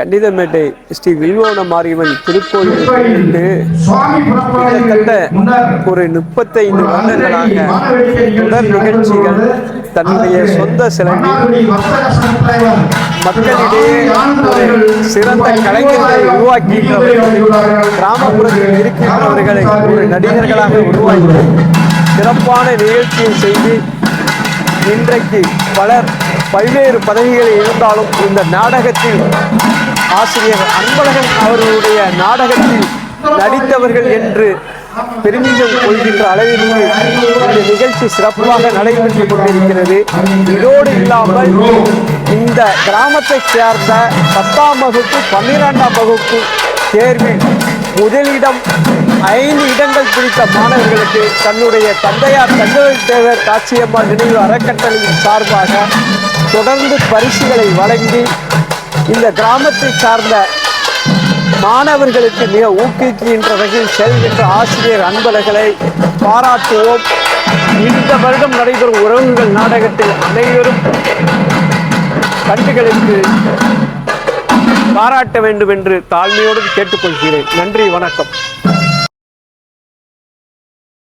கண்டிதமேட்டை ஸ்ரீ வில்வோன மாரியம்மன் திருக்கோயில் கிட்டத்தட்ட ஒரு முப்பத்தைந்து வருடங்களாக தொடர் நிகழ்ச்சிகள் தன்னுடைய சொந்த செலவில் மக்களிடையே ஒரு சிறந்த கலைஞர்களை உருவாக்கின்றவர்கள் கிராமப்புறத்தில் இருக்கின்றவர்களை ஒரு நடிகர்களாக உருவாக்கி சிறப்பான நிகழ்ச்சியை செய்து இன்றைக்கு பலர் பல்வேறு பதவிகளில் இருந்தாலும் இந்த நாடகத்தில் ஆசிரியர் அன்பழகன் அவர்களுடைய நாடகத்தில் நடித்தவர்கள் என்று பெருமிதம் கொள்கின்ற அளவிற்கு இந்த நிகழ்ச்சி சிறப்பாக நடைபெற்றுக் கொண்டிருக்கிறது. இதோடு இல்லாமல் இந்த கிராமத்தைச் சேர்ந்த பத்தாம் வகுப்பு பன்னிரெண்டாம் வகுப்பு தேர்வில் முதலிடம் ஐந்து இடங்கள் பிடித்த மாணவர்களுக்கு தன்னுடைய தந்தையார் தங்கவேல் தேவர் காட்சியம்மா நினைவு அறக்கட்டளையின் சார்பாக தொடர்ந்து பரிசுகளை வழங்கி இந்த கிராமத்தை சார்ந்த மாணவர்களுக்கு மிக ஊக்குவிக்கின்ற வகையில் செல்கின்ற ஆசிரியர் அன்பழகளை பாராட்டுவோம். இந்த வருடம் நடைபெறும் உறவுகள் நாடகத்தில் அனைவரும் கண்டுகளுக்கு பாராட்ட வேண்டும் என்று தாழ்மையோடு கேட்டுக்கொள்கிறேன். நன்றி வணக்கம்.